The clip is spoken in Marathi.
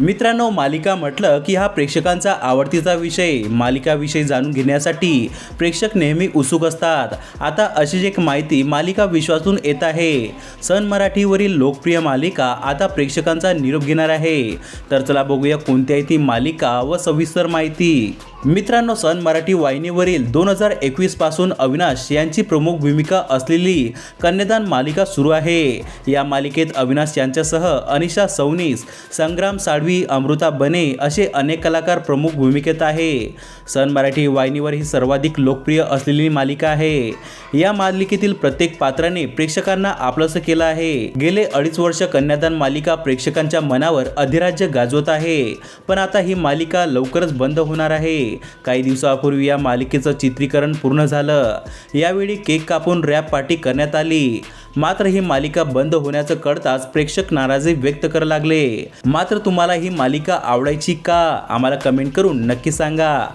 मित्रांनो मालिका म्हटलं की हा प्रेक्षकांचा आवडतीचा विषय. मालिकाविषयी जाणून घेण्यासाठी प्रेक्षक नेहमी उत्सुक असतात. आता अशीच एक माहिती मालिका विश्वातून येत आहे. सन मराठीवरील लोकप्रिय मालिका आता प्रेक्षकांचा निरोप घेणार आहे. तर चला बघूया कोणत्याही ती मालिका व सविस्तर माहिती. मित्रांनो सन मराठी वाहिनीवरील दोन हजार एकवीसपासून अविनाश यांची प्रमुख भूमिका असलेली कन्यादान मालिका सुरू आहे. या मालिकेत अविनाश यांच्यासह अनिशा सौनीस संग्राम साळवी अमृता बने असे अनेक कलाकार प्रमुख भूमिकेत आहे. सन मराठी वाहिनीवर ही सर्वाधिक लोकप्रिय असलेली मालिका आहे. या मालिकेतील प्रत्येक पात्राने प्रेक्षकांना आपलंसं केलं आहे. गेले अडीच वर्ष कन्यादान मालिका प्रेक्षकांच्या मनावर अधिराज्य गाजवत आहे. पण आता ही मालिका लवकरच बंद होणार आहे. काही दिवसापूर्वी या मालिकेचं चित्रीकरण पूर्ण झालं. यावेळी केक कापून रॅप पार्टी करण्यात आली. मात्र ही मालिका बंद होण्याचं कळताच प्रेक्षक नाराजी व्यक्त करू लागले. मात्र तुम्हाला ही मालिका आवडायची का? आम्हाला कमेंट करून नक्की सांगा.